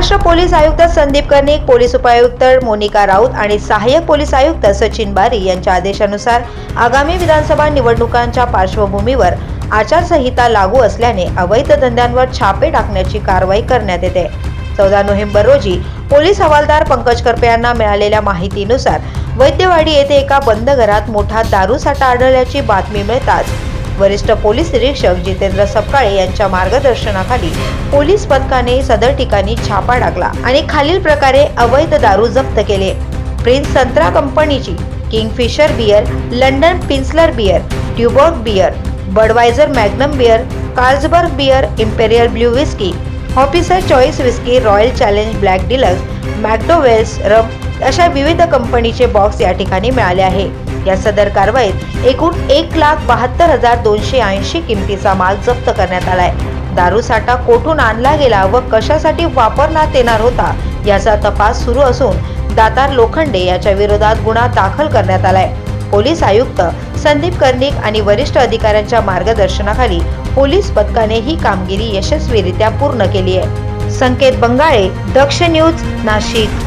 Maharashtra police आयुक्त Sandeep Karnik police उपायुक्त मोनिका राऊत आणि सहाय्यक पोलीस आयुक्त सचिन बारी यांच्या आदेशानुसार आगामी विधानसभा निवडणुकांच्या पार्श्वभूमीवर आचारसंहिता लागू असल्याने अवैध धंद्यांवर छापे टाकण्याची कारवाई करण्यात येते. चौदा नोव्हेंबर रोजी पोलीस हवालदार पंकज करपे यांना मिळालेल्या माहितीनुसार वैद्यवाडी येथे एका बंद घरात मोठा दारूसाठा आढळल्याची बातमी मिळताच वरिष्ठ पोलीस निरीक्षक जितेंद्र सपकाळे यांच्या मार्गदर्शनाखाली पोलीस पथकाने सदर ठिकाणी छापा टाकला आणि खालील प्रकारे अवैध दारू जप्त केले. प्रिन्स संत्रा कंपनीची Kingfisher beer London Pilsner beer Tuborg beer Budweiser Magnum beer Carlsberg beer Imperial Blue whisky officer's choice whisky Royal Challenge black deluxe McDowell's rum अशा विविध कंपनीचे बॉक्स या ठिकाणी मिळाले आहे. या सदर कारवाईत एकूण एक लाख बहात्तर हजार दोनशे ऐंशी किमतीचा माल जप्त करण्यात आलाय. दारू साठा कोठून आणला गेला व कशासाठी वापरण्यात येणार होता याचा तपास सुरू असून दातार लोखंडे याच्या विरोधात गुन्हा दाखल करण्यात आलाय. पोलीस आयुक्त संदीप कर्णिक आणि वरिष्ठ अधिकाऱ्यांच्या मार्गदर्शनाखाली पोलीस पथकाने ही कामगिरी यशस्वीरित्या पूर्ण केली आहे. संकेत बंगाळे दक्ष न्यूज नाशिक.